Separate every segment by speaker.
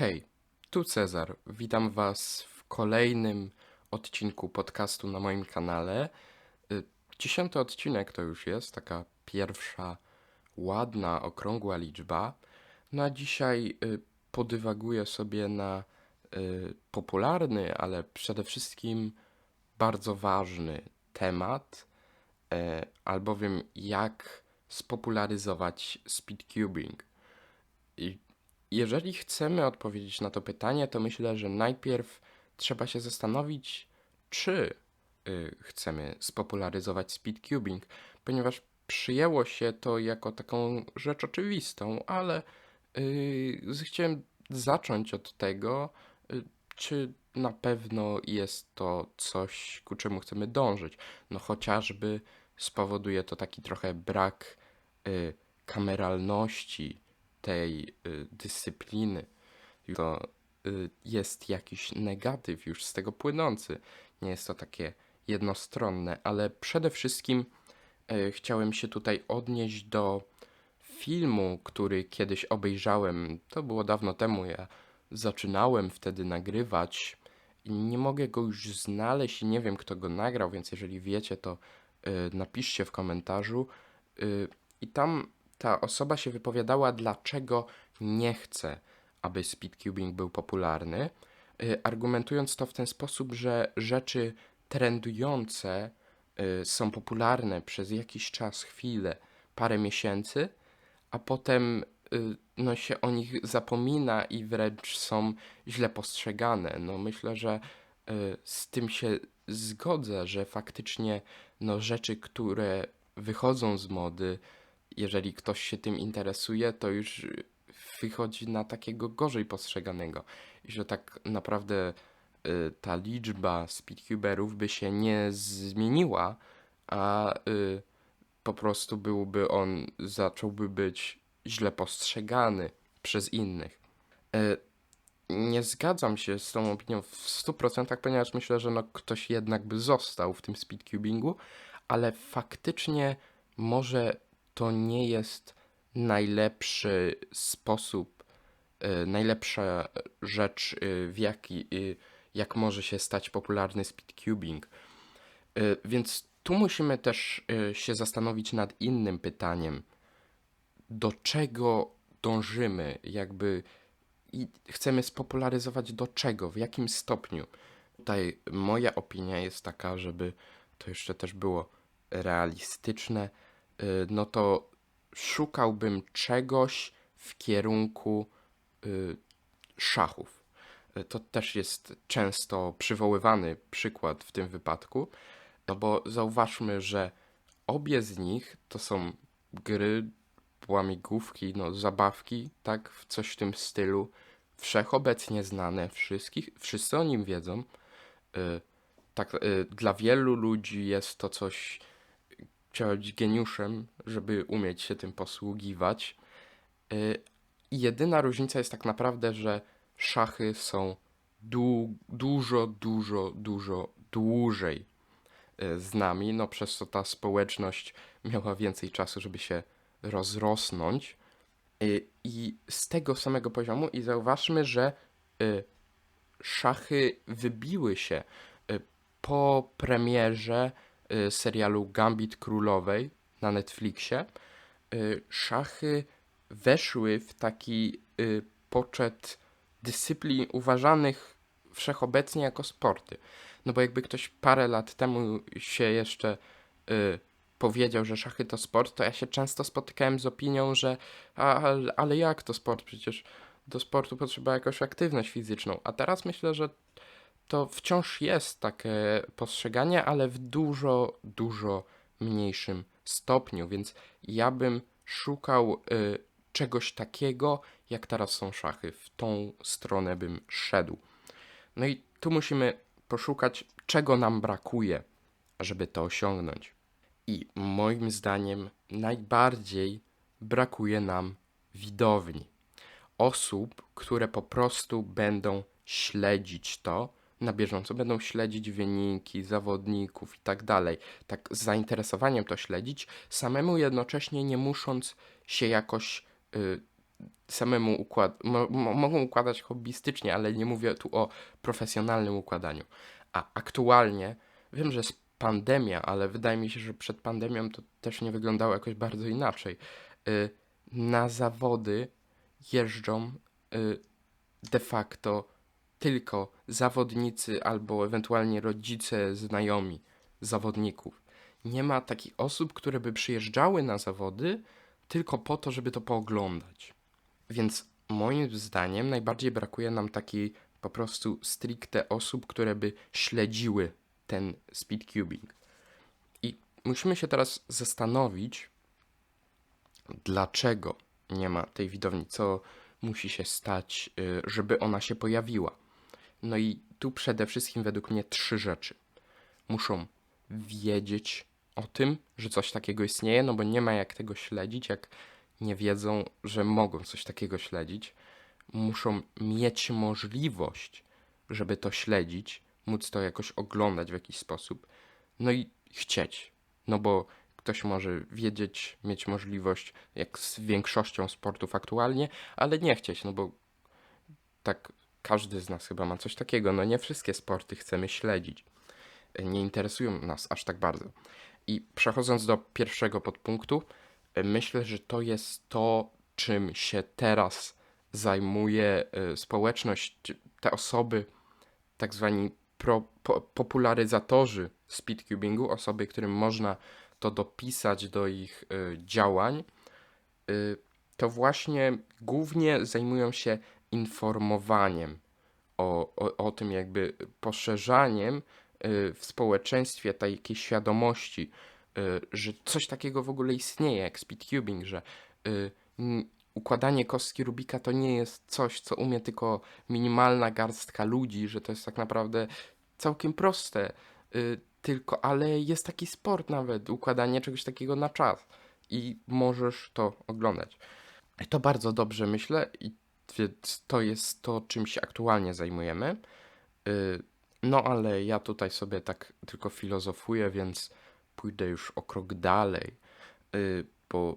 Speaker 1: Hej, tu Cezar. Witam Was w kolejnym odcinku podcastu na moim kanale. Y, Dziesiąty odcinek to już jest, taka pierwsza ładna, okrągła liczba. No a dzisiaj y, podywaguję sobie na y, popularny, ale przede wszystkim bardzo ważny temat, e, albowiem jak spopularyzować speedcubing. I jeżeli chcemy odpowiedzieć na to pytanie, to myślę, że najpierw trzeba się zastanowić, czy y, chcemy spopularyzować speedcubing, ponieważ przyjęło się to jako taką rzecz oczywistą, ale y, chciałem zacząć od tego, y, czy na pewno jest to coś, ku czemu chcemy dążyć. No chociażby spowoduje to taki trochę brak y, kameralności tej y, dyscypliny. To y, jest jakiś negatyw już z tego płynący. Nie jest to takie jednostronne, ale przede wszystkim y, chciałem się tutaj odnieść do filmu, który kiedyś obejrzałem. To było dawno temu. Ja zaczynałem wtedy nagrywać nie mogę go już znaleźć i nie wiem, kto go nagrał, więc jeżeli wiecie, to y, napiszcie w komentarzu. Y, I tam ta osoba się wypowiadała, dlaczego nie chce, aby speedcubing był popularny, y, argumentując to w ten sposób, że rzeczy trendujące y, są popularne przez jakiś czas, chwilę, parę miesięcy, a potem y, no, się o nich zapomina i wręcz są źle postrzegane. No, myślę, że z tym się zgodzę, że faktycznie no, rzeczy, które wychodzą z mody, jeżeli ktoś się tym interesuje, to już y, wychodzi na takiego gorzej postrzeganego. I że tak naprawdę y, ta liczba speedcuberów by się nie zmieniła, a y, po prostu byłby on, zacząłby być źle postrzegany przez innych. E, Nie zgadzam się z tą opinią w 100%, ponieważ myślę, że no ktoś jednak by został w tym speedcubingu, ale faktycznie może to nie jest najlepszy sposób, e, najlepsza rzecz, e, w jaki, e, jak może się stać popularny speedcubing. Więc tu musimy też się zastanowić nad innym pytaniem. Do czego dążymy? Jakby i chcemy spopularyzować do czego? W jakim stopniu? Tutaj moja opinia jest taka, żeby to jeszcze też było realistyczne, no to szukałbym czegoś w kierunku y, szachów. Y, To też jest często przywoływany przykład w tym wypadku, no bo zauważmy, że obie z nich to są gry, łamigłówki, no zabawki, tak, w coś w tym stylu, wszechobecnie znane, wszystkich, wszyscy o nim wiedzą. Y, tak, y, dla wielu ludzi jest to coś, trzeba być geniuszem, żeby umieć się tym posługiwać. Y, jedyna różnica jest tak naprawdę, że szachy są du- dużo, dużo, dużo dłużej y, z nami, no przez co ta społeczność miała więcej czasu, żeby się rozrosnąć. Y, I z tego samego poziomu i zauważmy, że szachy wybiły się po premierze serialu Gambit Królowej na Netflixie. y, Szachy weszły w taki y, poczet dyscyplin uważanych wszechobecnie jako sporty. No bo jakby ktoś parę lat temu się jeszcze y, powiedział, że szachy to sport, to ja się często spotykałem z opinią, że a, ale jak to sport? Przecież do sportu potrzeba jakąś aktywność fizyczną. A teraz myślę, że to wciąż jest takie postrzeganie, ale w dużo, dużo mniejszym stopniu, więc ja bym szukał y, czegoś takiego, jak teraz są szachy. W tą stronę bym szedł. No i tu musimy poszukać, czego nam brakuje, żeby to osiągnąć. I moim zdaniem najbardziej brakuje nam widowni. Osób, które po prostu będą śledzić to na bieżąco, będą śledzić wyniki zawodników i tak dalej. Tak z zainteresowaniem to śledzić, samemu jednocześnie nie musząc się jakoś y, samemu układ, mo, mo, mogą układać hobbystycznie, ale nie mówię tu o profesjonalnym układaniu. A aktualnie wiem, że jest pandemia, ale wydaje mi się, że przed pandemią to też nie wyglądało jakoś bardzo inaczej. Y, na zawody jeżdżą y, de facto tylko zawodnicy albo ewentualnie rodzice, znajomi zawodników. Nie ma takich osób, które by przyjeżdżały na zawody tylko po to, żeby to pooglądać. Więc moim zdaniem najbardziej brakuje nam takiej po prostu stricte osób, które by śledziły ten speedcubing. I musimy się teraz zastanowić, dlaczego nie ma tej widowni, co musi się stać, y, żeby ona się pojawiła. No i tu przede wszystkim według mnie trzy rzeczy. Muszą wiedzieć o tym, że coś takiego istnieje, no bo nie ma jak tego śledzić, jak nie wiedzą, że mogą coś takiego śledzić. Muszą mieć możliwość, żeby to śledzić, móc to jakoś oglądać w jakiś sposób, no i chcieć. No bo ktoś może wiedzieć, mieć możliwość, jak z większością sportów aktualnie, ale nie chcieć, no bo tak każdy z nas chyba ma coś takiego. No nie wszystkie sporty chcemy śledzić. Nie interesują nas aż tak bardzo. I przechodząc do pierwszego podpunktu, myślę, że to jest to, czym się teraz zajmuje y, społeczność, te osoby, tak zwani pro, po, popularyzatorzy speedcubingu, osoby, którym można to dopisać do ich działań, to właśnie głównie zajmują się informowaniem o, o, o tym, jakby poszerzaniem y, w społeczeństwie takiej świadomości, y, że coś takiego w ogóle istnieje jak speedcubing, że y, układanie kostki Rubika to nie jest coś, co umie tylko minimalna garstka ludzi, że to jest tak naprawdę całkiem proste, tylko, ale jest taki sport nawet, układanie czegoś takiego na czas i możesz to oglądać. To bardzo dobrze myślę i więc to jest to, czym się aktualnie zajmujemy. Y, No ale ja tutaj sobie tak tylko filozofuję, więc pójdę już o krok dalej, Y, bo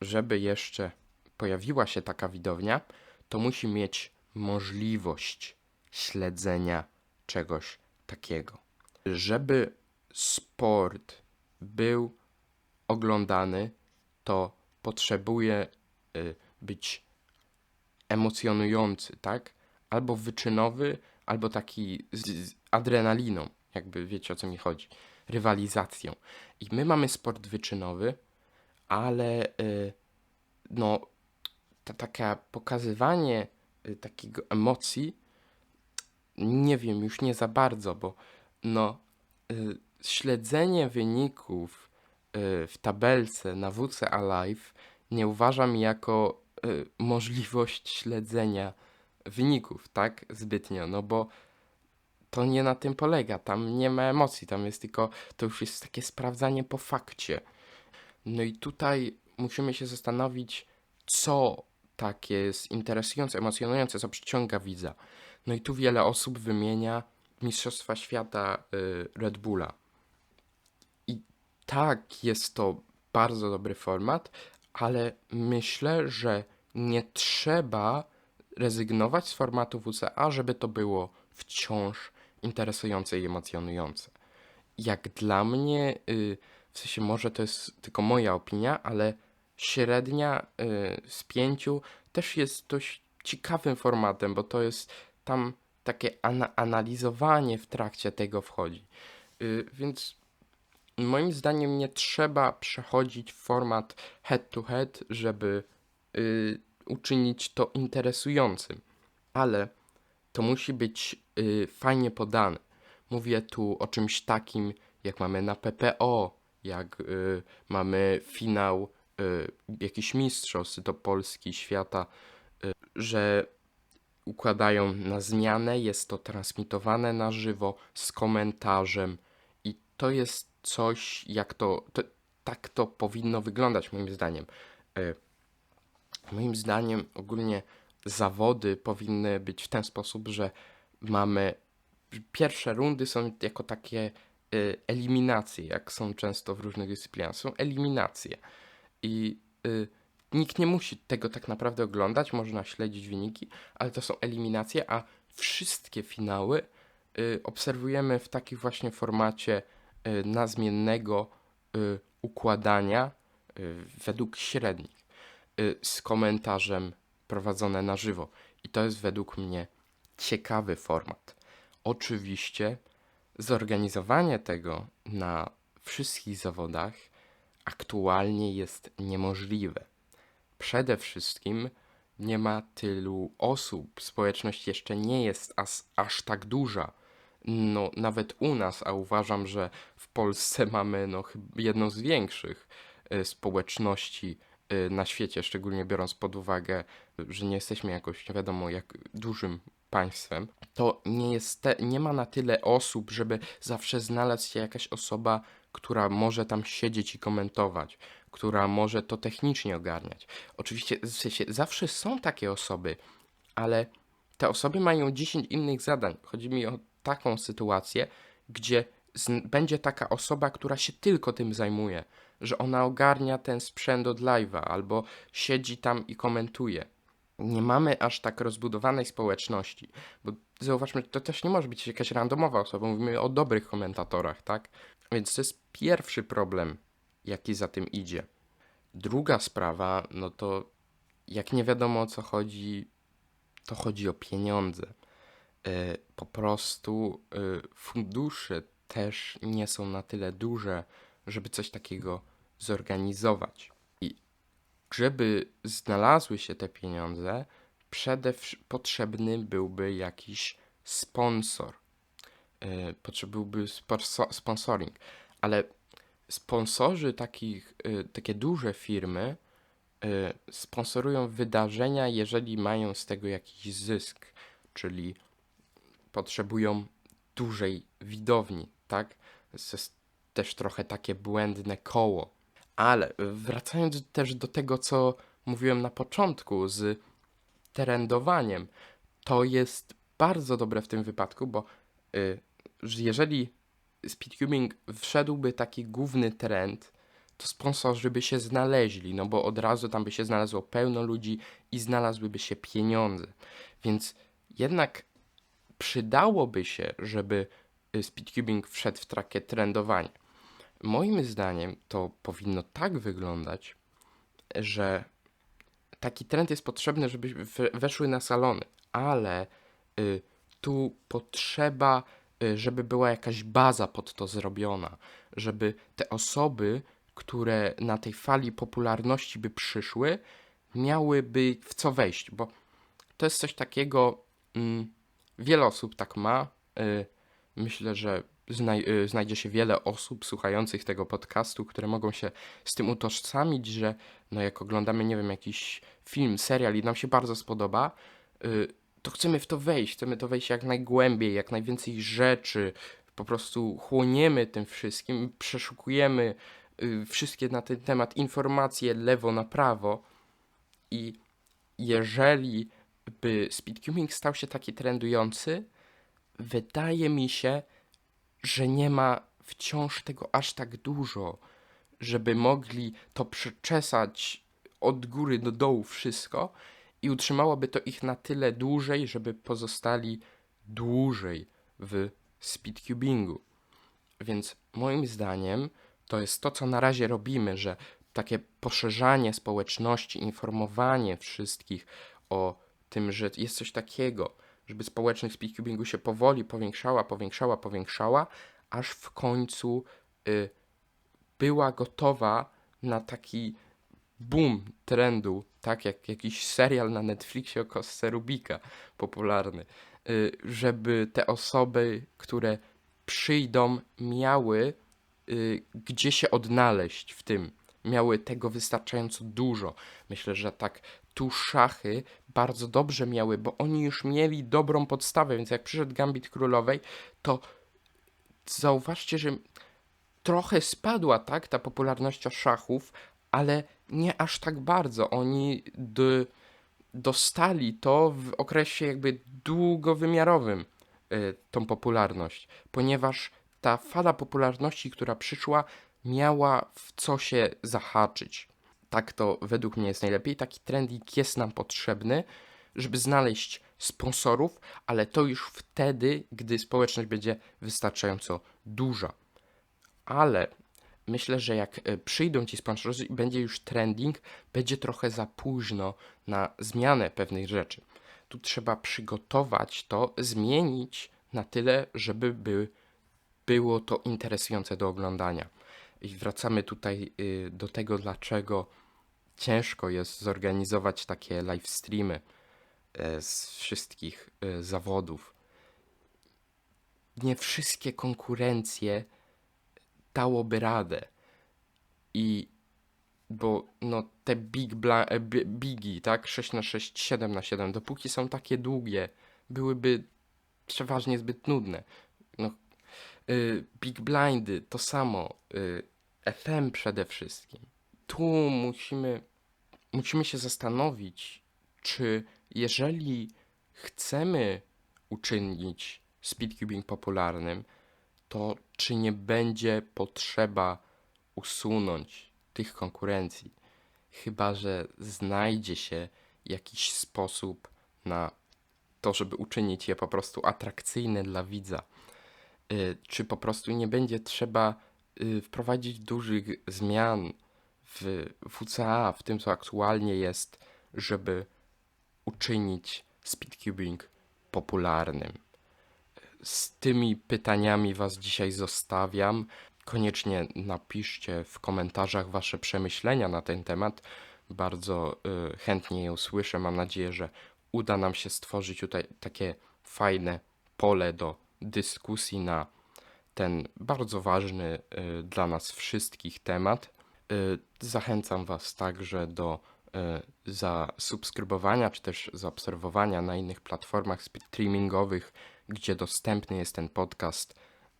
Speaker 1: żeby jeszcze pojawiła się taka widownia, to musi mieć możliwość śledzenia czegoś takiego. Żeby sport był oglądany, to potrzebuje y, być emocjonujący, tak? Albo wyczynowy, albo taki z, z adrenaliną, jakby wiecie o co mi chodzi, rywalizacją. I my mamy sport wyczynowy, ale y, no, ta, taka pokazywanie y, takiego emocji, nie wiem, już nie za bardzo, bo no, y, śledzenie wyników y, w tabelce na WC Alive nie uważam jako y, możliwość śledzenia wyników, tak? Zbytnio, no bo to nie na tym polega. Tam nie ma emocji, tam jest tylko, to już jest takie sprawdzanie po fakcie. No i tutaj musimy się zastanowić, co takie jest interesujące, emocjonujące, co przyciąga widza. No i tu wiele osób wymienia Mistrzostwa Świata y, Red Bulla. I tak, jest to bardzo dobry format, ale myślę, że nie trzeba rezygnować z formatu WCA, żeby to było wciąż interesujące i emocjonujące. Jak dla mnie, y, w sensie może to jest tylko moja opinia, ale średnia y, z pięciu też jest dość ciekawym formatem, bo to jest tam takie ana- analizowanie w trakcie tego wchodzi. Y, więc moim zdaniem nie trzeba przechodzić w format head to head, żeby y, uczynić to interesującym, ale to musi być y, fajnie podane. Mówię tu o czymś takim, jak mamy na PPO, jak y, mamy finał y, jakichś mistrzostw, to Polski, świata, y, że układają na zmianę, jest to transmitowane na żywo z komentarzem i to jest coś, jak to, to tak to powinno wyglądać moim zdaniem. Y, Moim zdaniem ogólnie zawody powinny być w ten sposób, że mamy pierwsze rundy są jako takie y, eliminacje, jak są często w różnych dyscyplinach. Są eliminacje. I y, nikt nie musi tego tak naprawdę oglądać, można śledzić wyniki, ale to są eliminacje, a wszystkie finały y, obserwujemy w takim właśnie formacie y, nazmiennego y, układania y, według średnich z komentarzem prowadzone na żywo. I to jest według mnie ciekawy format. Oczywiście zorganizowanie tego na wszystkich zawodach aktualnie jest niemożliwe. Przede wszystkim nie ma tylu osób, społeczność jeszcze nie jest aż tak duża. No, nawet u nas, a uważam, że w Polsce mamy no, jedną z większych y, społeczności y, na świecie, szczególnie biorąc pod uwagę, że nie jesteśmy jakoś nie wiadomo jak dużym państwem, to nie, jest te, nie ma na tyle osób, żeby zawsze znalazł się jakaś osoba, która może tam siedzieć i komentować, która może to technicznie ogarniać. Oczywiście w sensie, zawsze są takie osoby, ale te osoby mają 10 innych zadań. Chodzi mi o taką sytuację, gdzie będzie taka osoba, która się tylko tym zajmuje, że ona ogarnia ten sprzęt od live'a albo siedzi tam i komentuje. Nie mamy aż tak rozbudowanej społeczności, bo zauważmy, to też nie może być jakaś randomowa osoba, mówimy o dobrych komentatorach, tak? Więc to jest pierwszy problem, jaki za tym idzie. Druga sprawa, no to jak nie wiadomo o co chodzi, to chodzi o pieniądze. Y, Po prostu y, fundusze też nie są na tyle duże, żeby coś takiego zorganizować. I żeby znalazły się te pieniądze, przede potrzebny byłby jakiś sponsor. Y, Potrzebowałby sponsoring, ale sponsorzy takich, y, takie duże firmy y, sponsorują wydarzenia, jeżeli mają z tego jakiś zysk, czyli potrzebują dużej widowni, tak? To jest też trochę takie błędne koło. Ale wracając też do tego, co mówiłem na początku z trendowaniem, to jest bardzo dobre w tym wypadku, bo y, że jeżeli speedcubing wszedłby taki główny trend, to sponsorzy by się znaleźli, no bo od razu tam by się znalazło pełno ludzi i znalazłyby się pieniądze. Więc jednak przydałoby się, żeby y, speedcubing wszedł w takie trendowanie. Moim zdaniem to powinno tak wyglądać, że taki trend jest potrzebny, żeby we- weszły na salony, ale y, tu potrzeba, y, żeby była jakaś baza pod to zrobiona, żeby te osoby, które na tej fali popularności by przyszły, miałyby w co wejść, bo to jest coś takiego, mm, wiele osób tak ma. y, myślę, że znaj- y, znajdzie się wiele osób słuchających tego podcastu, które mogą się z tym utożsamić, że no jak oglądamy, nie wiem, jakiś film, serial i nam się bardzo spodoba, y, to chcemy w to wejść, chcemy to wejść jak najgłębiej, jak najwięcej rzeczy, po prostu chłoniemy tym wszystkim, przeszukujemy y, wszystkie na ten temat informacje lewo na prawo i jeżeli by speedcubing stał się taki trendujący, wydaje mi się, że nie ma wciąż tego aż tak dużo, żeby mogli to przeczesać od góry do dołu wszystko i utrzymałoby to ich na tyle dłużej, żeby pozostali dłużej w speedcubingu. Więc moim zdaniem to jest to, co na razie robimy, że takie poszerzanie społeczności, informowanie wszystkich o tym, że jest coś takiego, żeby społeczność speedcubingu się powoli powiększała, powiększała, powiększała, aż w końcu y, była gotowa na taki boom trendu, tak jak jakiś serial na Netflixie o kostce Rubika popularny, y, żeby te osoby, które przyjdą, miały y, gdzie się odnaleźć w tym, miały tego wystarczająco dużo. Myślę, że tak tu szachy bardzo dobrze miały, bo oni już mieli dobrą podstawę, więc jak przyszedł Gambit Królowej, to zauważcie, że trochę spadła, tak, ta popularność szachów, ale nie aż tak bardzo. Oni dostali to w okresie jakby długowymiarowym, y, tą popularność, ponieważ ta fala popularności, która przyszła, miała w co się zahaczyć. Tak to według mnie jest najlepiej. Taki trending jest nam potrzebny, żeby znaleźć sponsorów, ale to już wtedy, gdy społeczność będzie wystarczająco duża. Ale myślę, że jak e, przyjdą ci sponsorzy i będzie już trending, będzie trochę za późno na zmianę pewnych rzeczy. Tu trzeba przygotować to, zmienić na tyle, żeby by, było to interesujące do oglądania. I wracamy tutaj y, do tego, dlaczego ciężko jest zorganizować takie live streamy e, z wszystkich e, zawodów. Nie wszystkie konkurencje dałoby radę. I bo no te big bla, e, bi- bigi, tak? 6 na 6 7 na 7 dopóki są takie długie, byłyby przeważnie zbyt nudne. No, y, big blindy to samo, y, FM przede wszystkim. Tu musimy musimy się zastanowić, czy jeżeli chcemy uczynić speedcubing popularnym, to czy nie będzie potrzeba usunąć tych konkurencji. Chyba, że znajdzie się jakiś sposób na to, żeby uczynić je po prostu atrakcyjne dla widza. Y, Czy po prostu nie będzie trzeba y, wprowadzić dużych zmian w WCA, w tym co aktualnie jest, żeby uczynić speedcubing popularnym. Z tymi pytaniami Was dzisiaj zostawiam. Koniecznie napiszcie w komentarzach Wasze przemyślenia na ten temat. Bardzo y, chętnie je usłyszę. Mam nadzieję, że uda nam się stworzyć tutaj takie fajne pole do dyskusji na ten bardzo ważny y, dla nas wszystkich temat. Y, Zachęcam Was także do y, zasubskrybowania czy też zaobserwowania na innych platformach streamingowych, gdzie dostępny jest ten podcast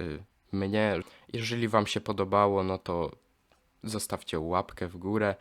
Speaker 1: y, mnie. Jeżeli Wam się podobało, no to zostawcie łapkę w górę.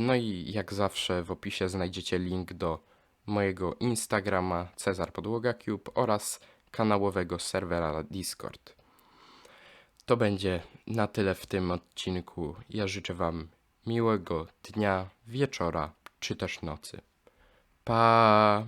Speaker 1: No i jak zawsze w opisie znajdziecie link do mojego Instagrama Cezar Podłoga Cube oraz kanałowego serwera Discord. To będzie na tyle w tym odcinku. Ja życzę Wam miłego dnia, wieczora czy też nocy. Pa!